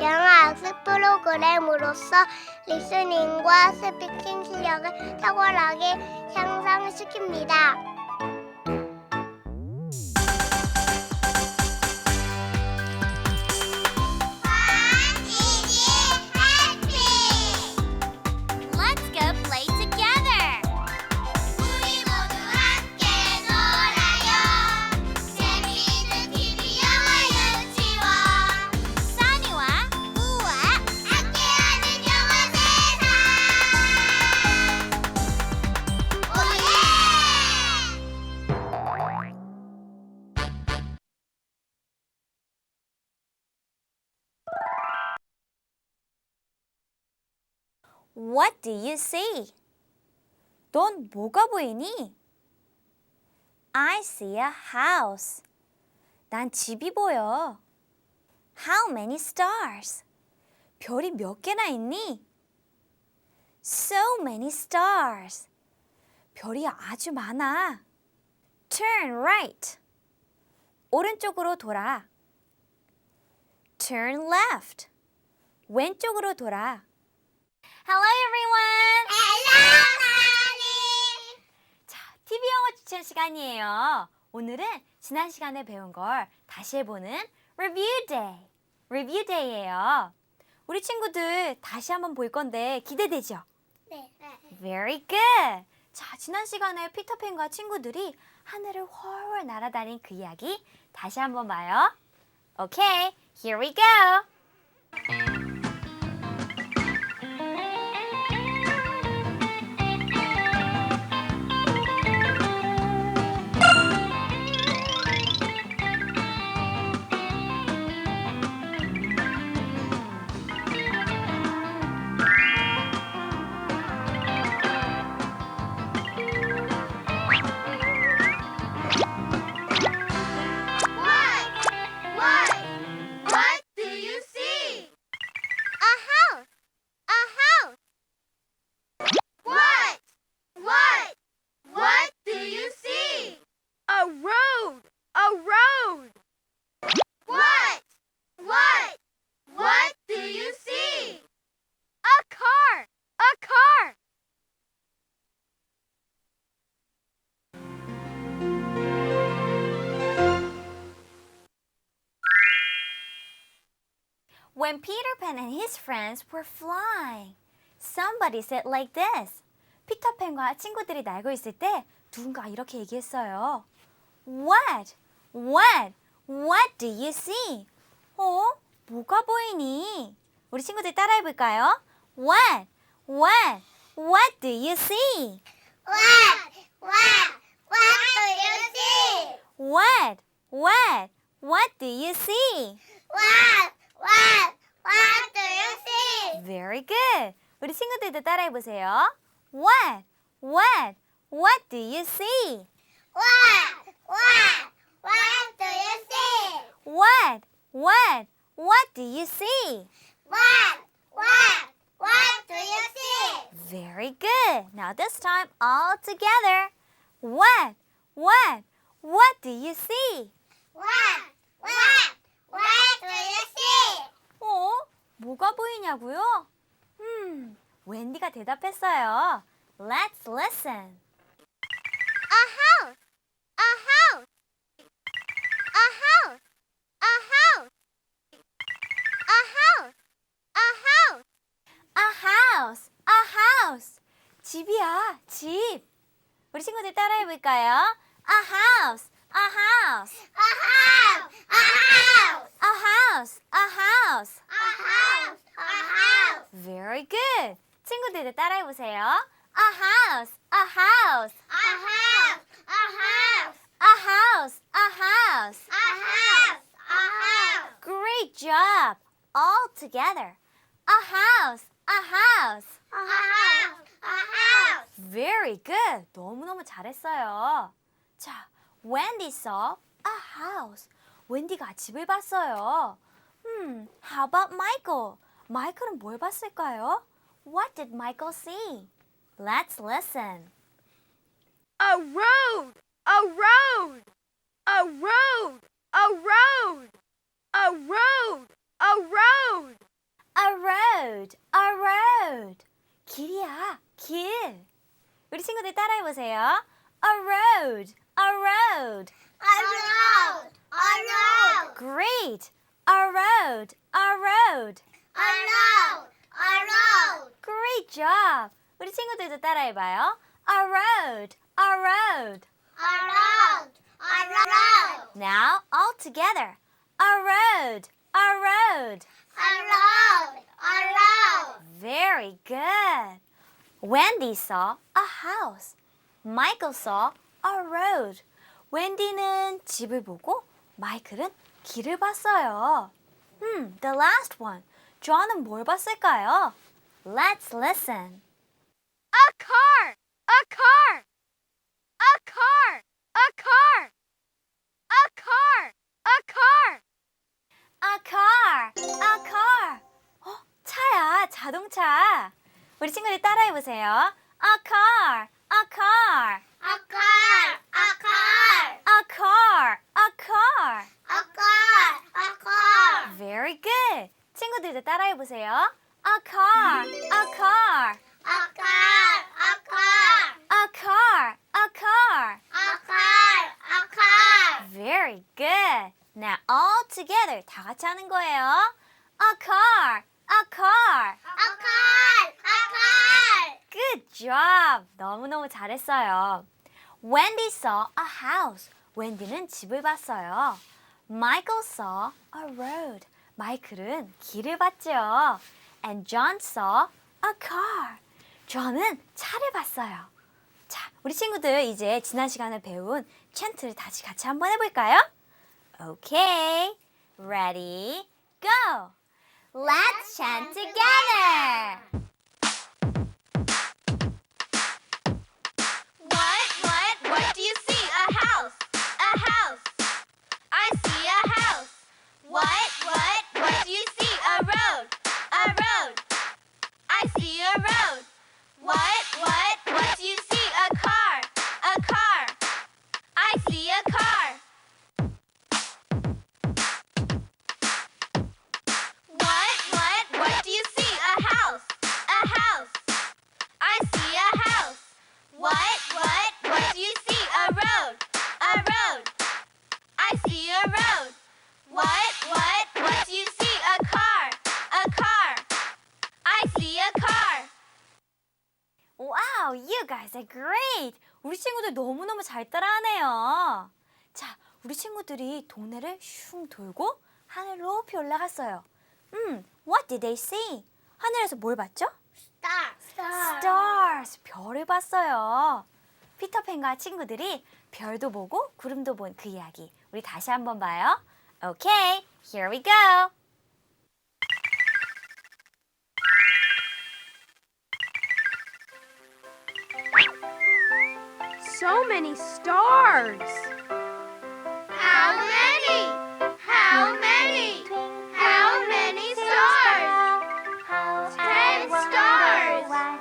영어 학습 프로그램으로서 리스닝과 스피킹 실력을 탁월하게 향상시킵니다. What do you see? 넌 뭐가 보이니? I see a house. 난 집이 보여. How many stars? 별이 몇 개나 있니? So many stars. 별이 아주 많아. Turn right. 오른쪽으로 돌아. Turn left. 왼쪽으로 돌아. Hello everyone. 헬로 나니. 자, TV 영어 추천 시간이에요. 오늘은 지난 시간에 배운 걸 다시 해보는 Review Day. Review Day예요. 우리 친구들 다시 한번 볼 건데 기대되죠? 네. Very good. 자, 지난 시간에 피터팬과 친구들이 하늘을 훨훨 날아다닌 그 이야기 다시 한번 봐요. Okay, here we go. When Peter Pan and his friends were flying, somebody said like this. 피터팬과 친구들이 날고 있을 때 누군가 이렇게 얘기했어요. What? What? What do you see? 어? 뭐가 보이니? 우리 친구들 따라해 볼까요? What? What? What do you see? What? What? What do you see? What? What? What do you see? What? What? What do you see? Very good. 우리 친구들도 따라해 보세요. What? What? What do you see? What? What? What do you see? What? What? What do you see? What? What? What do you see? Very good. Now this time all together. What? What? What do you see? What? What? What do you see? 어? 뭐가 보이냐고요? 음, 웬디가 대답했어요. Let's listen. A house. A house. A house. A house. A house. A house. A house. A house. 집이야, 집. 우리 친구들 따라해 볼까요? A house. A house. A house. A house. A house. A house. A house. A house. Very good. 친구들도 따라해 보세요. A house. A house. A house. A house. A house. A house. A house. A house. Great job. All together. A house. A house. A house. A house. Very good. 너무너무 잘했어요. 자, Wendy saw a house. 웬디가 집을 봤어요. Hmm, how about Michael? 마이클은 뭘 봤을까요? What did Michael see? Let's listen. A road, a road, a road, a road, a road, a road, a road, a road. 길이야, 길. 우리 친구들 따라해 보세요. A road, a road. A road. A road. Great. A road. A road. A road. A road. Great job. 우리 친구들도 따라해봐요. A road. A road. A road. A road. Now all together. A road. A road. A road. A road. Very good. Wendy saw a house. Michael saw a road. 웬디는 집을 보고 마이클은 길을 봤어요. Hmm, the last one. 존은 뭘 봤을까요? Let's listen. A car. A car. A car. A car. A car. A car. A car, a car. 어, 차야, 자동차. 우리 친구들 따라해 보세요. A car, a car, car. A car. a car, a car. A car. A car. Very good. 친구들도 따라해 보세요. A car, a car, A car. A car. a car, a car. A car. A car. Very good. Now all together 다 같이 하는 거예요. A car, a car. A car. A car. Good job. 너무너무 잘했어요. Wendy saw a house. 웬디는 집을 봤어요. Michael saw a road. 마이클은 길을 봤죠. And John saw a car. 존은 차를 봤어요. 자, 우리 친구들 이제 지난 시간에 배운 찬트를 다시 같이 한번 해볼까요? Okay, ready, go. Let's chant together. Road. What? What? What do you see? A car. A car. I see a car. Wow, you guys are great. 우리 친구들 너무너무 잘 따라하네요. 자, 우리 친구들이 동네를 슝 돌고 하늘 높이 올라갔어요. 음, what did they see? 하늘에서 뭘 봤죠? Star. Stars, 별을 봤어요. 피터팬과 친구들이 별도 보고 구름도 본 그 이야기. 우리 다시 한번 봐요. Okay, here we go. So many stars. How many? How many? How many stars? Ten stars. One,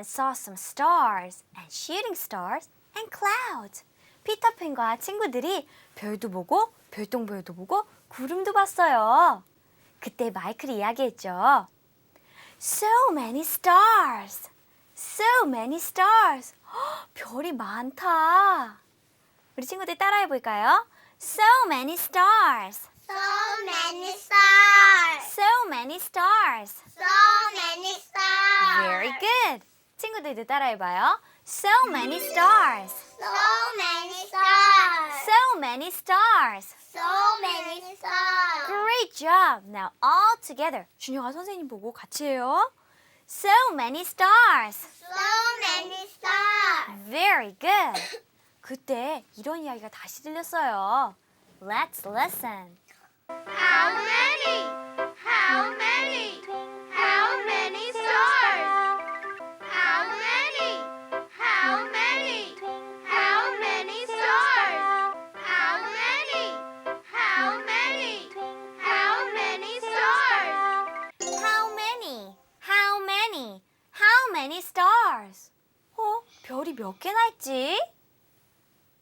friends saw some stars and shooting stars and clouds. 피터팬과 친구들이 별도 보고 별똥별도 보고 구름도 봤어요. 그때 마이클이 이야기했죠. So many stars. So many stars. 헉, 별이 많다. 우리 친구들 따라해 볼까요? So many stars. So many stars. So many stars. So many stars. Very good. 친구들도 따라해 봐요. So many stars. So many stars. So many stars. So many stars. Great job. Now all together. 준영아 선생님 보고 같이 해요. So many stars. So many stars. Very good. 그때 이런 이야기가 다시 들렸어요. Let's listen. How many? How many? Stars? 어? 별이 몇 개나 있지?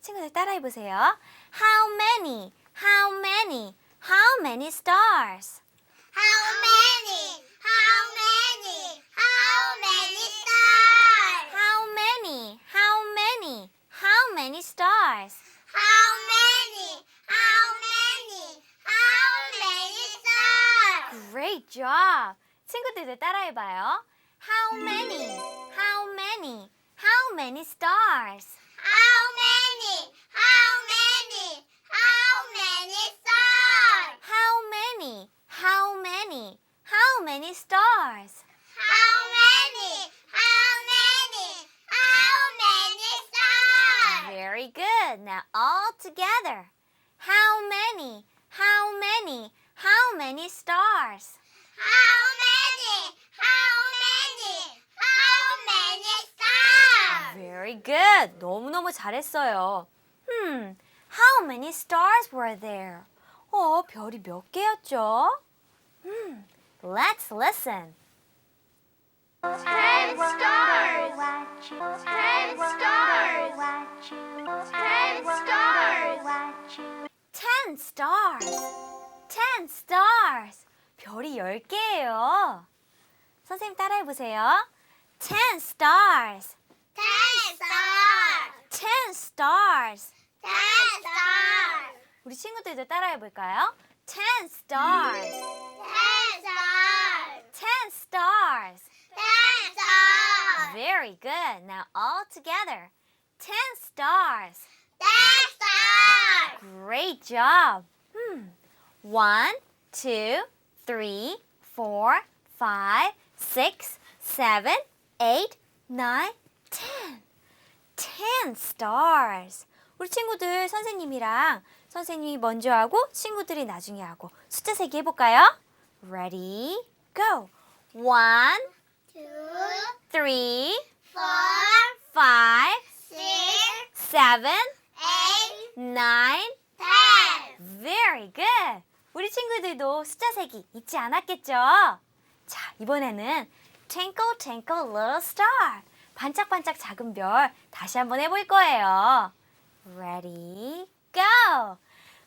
친구들 따라해 보세요. How many? How many? How many stars? How many? How many? How many stars? How many? How many? How many stars? How many? How many? How many stars? Great job. 친구들도 따라해 봐요. How many? How many? How many stars? How many? How many? How many stars? How many? How many? How many stars? How many? How many? How many stars? Very good. Now all together. How many? How many? How many stars? How many? How many? Stars? Very good. 너무너무 잘했어요. Hmm. How many stars were there? 어, 별이 몇 개였죠? Hmm. Let's listen. Ten stars. Ten stars. Ten stars. Ten stars. Ten stars. 별이 10개예요. 선생님 따라해 보세요. Ten stars. Ten stars. Ten stars. Ten stars. 우리 친구들도 따라해 볼까요? Ten stars. Ten stars. Ten stars. Ten stars. Very good. Now all together. Ten stars. Ten stars. Great job. Hmm. One, two, three, four, five, six, seven, eight, nine, ten. Ten stars. 우리 친구들 선생님이랑 선생님이 먼저 하고 친구들이 나중에 하고 숫자 세기 해볼까요? Ready, go. One, Two, three, four, five, six, seven, eight, nine, ten. Very good. 우리 친구들도 숫자 세기 잊지 않았겠죠? 자, 이번에는 Twinkle Twinkle Little Star. 반짝반짝 작은 별 다시 한번 해볼 거예요. Ready, go.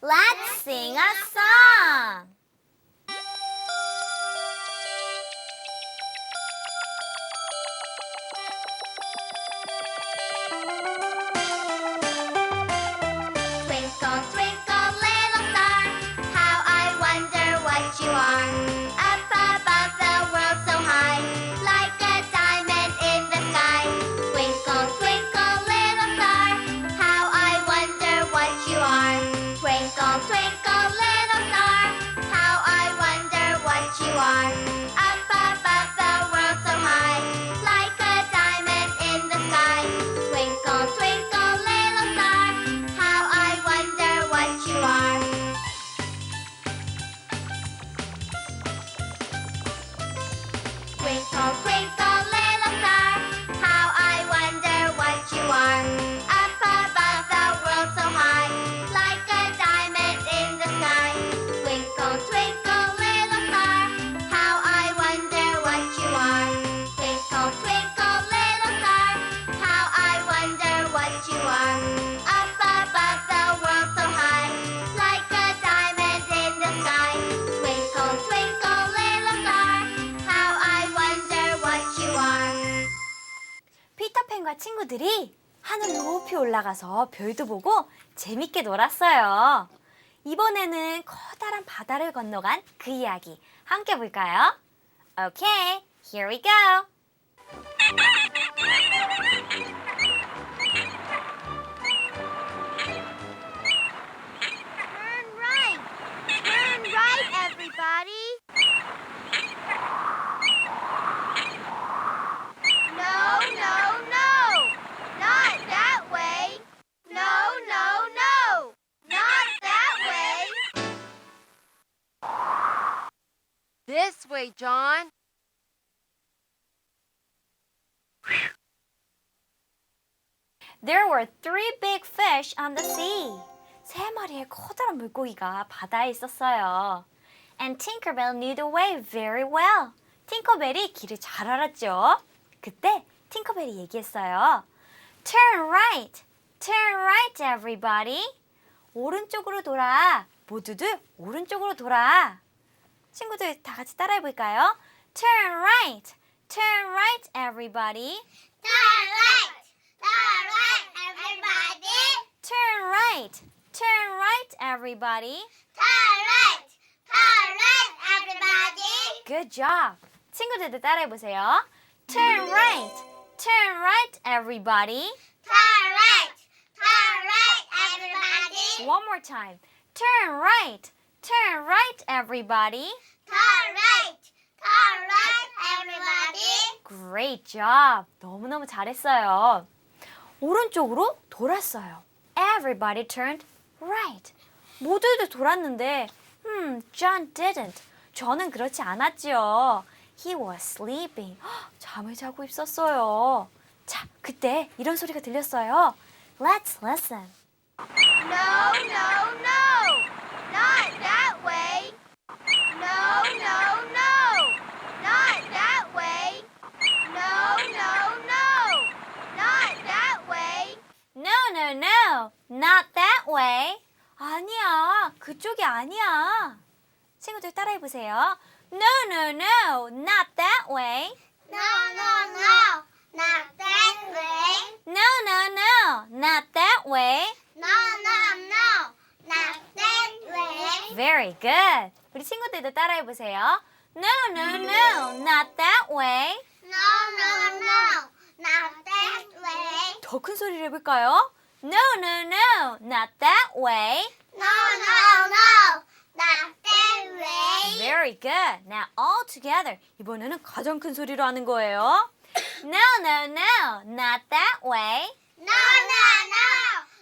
Let's sing a song. 가서 별도 보고 재밌게 놀았어요. 이번에는 커다란 바다를 건너간 그 이야기 함께 볼까요? Okay, here we go. Everybody. This way, John. There were three big fish on the sea. 세 마리의 커다란 물고기가 바다에 있었어요. And Tinkerbell knew the way very well. 팅커벨이 길을 잘 알았죠. 그때 팅커벨이 얘기했어요. Turn right, Turn right, everybody. 오른쪽으로 돌아. 모두들 오른쪽으로 돌아. 친구들 다 같이 따라해 볼까요? Turn right. Turn right, everybody. Turn right. Turn right, everybody. Turn right. Turn right, everybody. Turn right. Turn right, everybody. Good job. 친구들도 따라해 보세요. Turn right. Turn right, everybody. Turn right. Turn right, everybody. One more time. Turn right. Turn right, everybody. Turn right. Turn right, everybody. Great job. 너무너무 잘했어요. 오른쪽으로 돌았어요. Everybody turned right. 모두들 돌았는데, hmm, John didn't. 저는 그렇지 않았지요. He was sleeping. 헉, 잠을 자고 있었어요. 자, 그때 이런 소리가 들렸어요. Let's listen. No, no, no! Not that way! No, no, no! Not that way! No, no, no! Not that way! No, no, no. Not that way. 아니야. 그쪽이 아니야. 친구들 따라해 보세요. No, no, no. Not that way. No, no, no. Not that way. No, no, no. Not that way. No, no, no. Very good. 우리 친구들도 따라해 보세요. No, no, no. Not that way. No, no, no. Not that way. 더 큰 소리를 해볼까요? No, no, no. Not that way. No, no, no. Not that way. Very good. Now all together. 이번에는 가장 큰 소리로 하는 거예요. No, no, no. Not that way. No, no, no.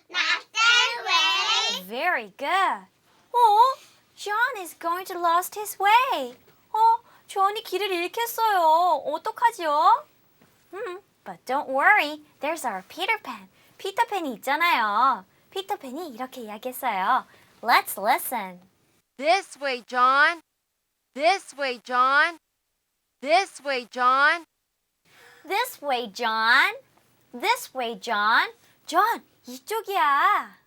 Not that way. Very good. 어? John is going to lost his way. 어? 존이 길을 잃겠어요. 어떡하지요? 음, but don't worry. There's our Peter Pan. 피터팬이 있잖아요. 피터팬이 이렇게 이야기했어요. Let's listen. This way, John. This way, John. This way, John. This way, John. This way, John. John, 이쪽이야.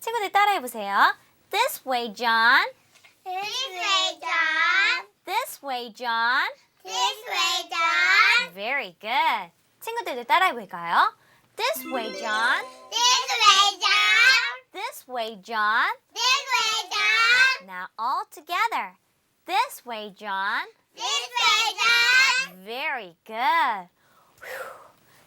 친구들 따라해 보세요. This way, John. This way, John. This way, John. This way, John. Very good. 친구들도 따라해 볼까요? This way, John. This way, John. This way, John. This way, John. Now all together. This way, John. This way, John. Very good. Whew.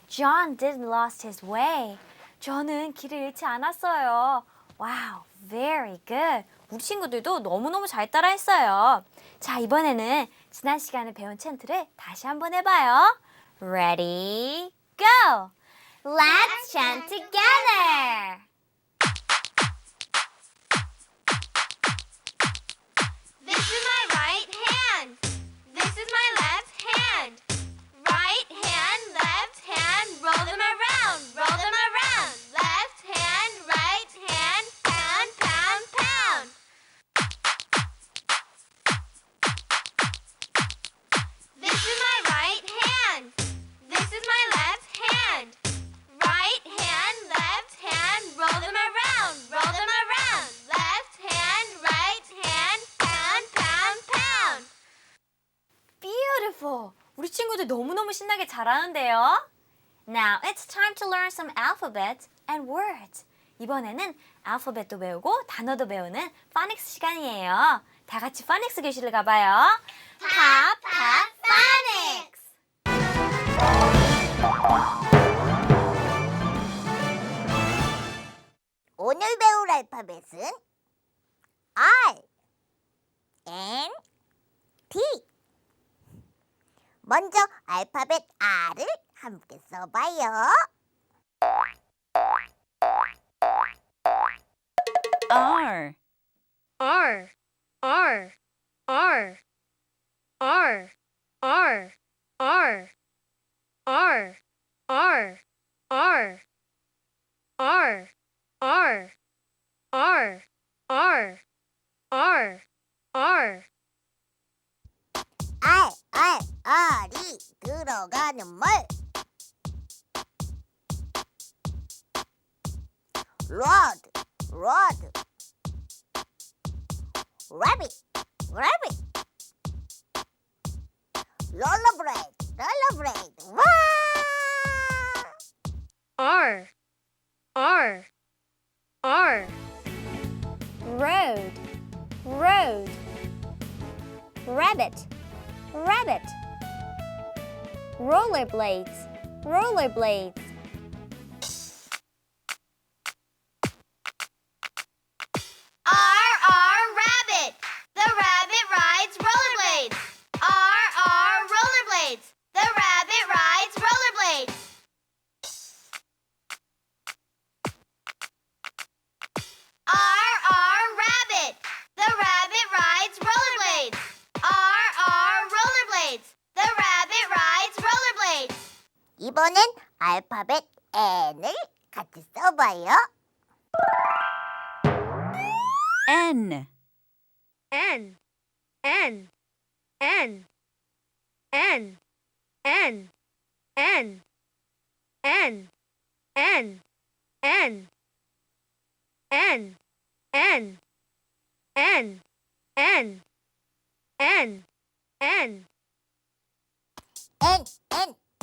John didn't lost his way. 저는 길을 잃지 않았어요. Wow, Very good. 우리 친구들도 너무너무 잘 따라했어요. 자, 이번에는 지난 시간에 배운 찬트를 다시 한번 해봐요. Ready, go! Let's chant together! Beautiful. 우리 친구들 너무너무 신나게 잘하는데요. Now it's time to learn some alphabets and words. 이번에는 알파벳도 배우고 단어도 배우는 파닉스 시간이에요. 다 같이 파닉스 교실을 가봐요. 팝, 팝, phonics. 오늘 배울 알파벳은 R, N, T. 먼저 알파벳 R을 함께 써봐요. R, R. R. R. R. R. R. R. R. R. R. R. R. R. R. R. 알이 들어가는 말 로드 로드 래빗 래빗 롤러브레이드 롤러브레이드 와 R R R road road rabbit rabbit Rollerblades, rollerblades. 이번엔 알파벳 N을 같이 써봐요. N, N, N, N, N, N, N, N, N, N, N, N, N, N, N, N. N, N,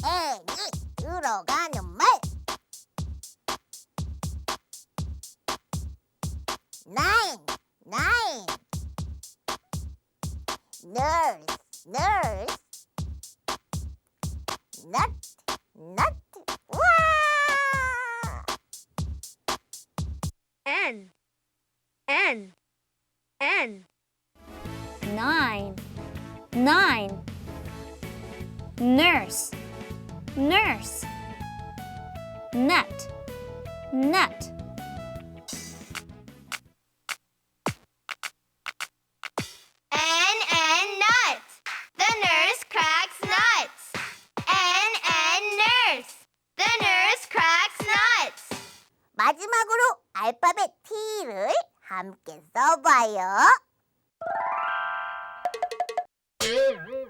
N이 들어가는 말. Nine, nine. Nurse, nurse. Nut, nut. 와! N, N, N, Nine, nine. Nurse, nurse. Nut, nut. N N nuts. The nurse cracks nuts. N N nurse. The nurse cracks nuts. 마지막으로 알파벳 T를 함께 써봐요.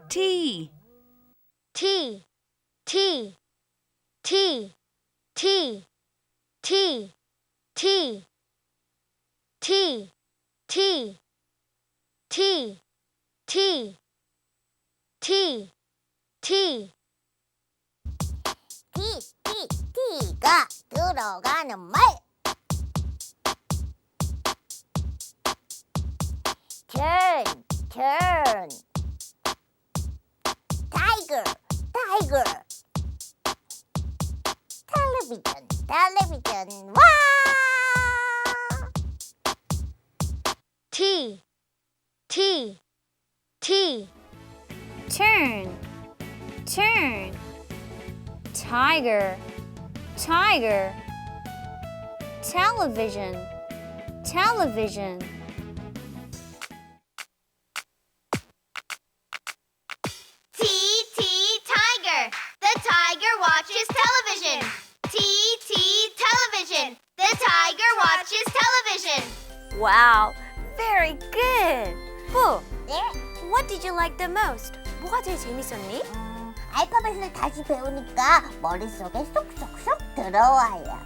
T, T, T, T, T, T, T, T, T, T, T, T, T. T, T, T가 들어가는 말. Turn, turn. Tiger, tiger. Television, television. 와! T, T, T, Turn, turn. Tiger, tiger. Television, television. Wow, very good. Boo, 네. what did you like the most? 뭐가 제일 재밌었니? 음, 알파벳을 다시 배우니까 머릿속에 쏙쏙쏙 들어와요.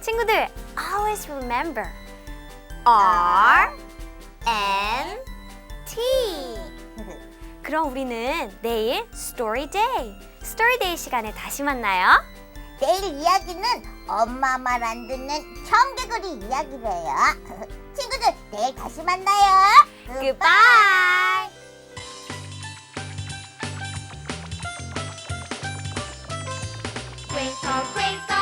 친구들, always remember R N T. 그럼 우리는 내일 Story Day, Story Day 시간에 다시 만나요. 내일 이야기는 엄마 말 안 듣는 청개구리 이야기래요. 친구들 내일 다시 만나요. Goodbye. Twinkle twinkle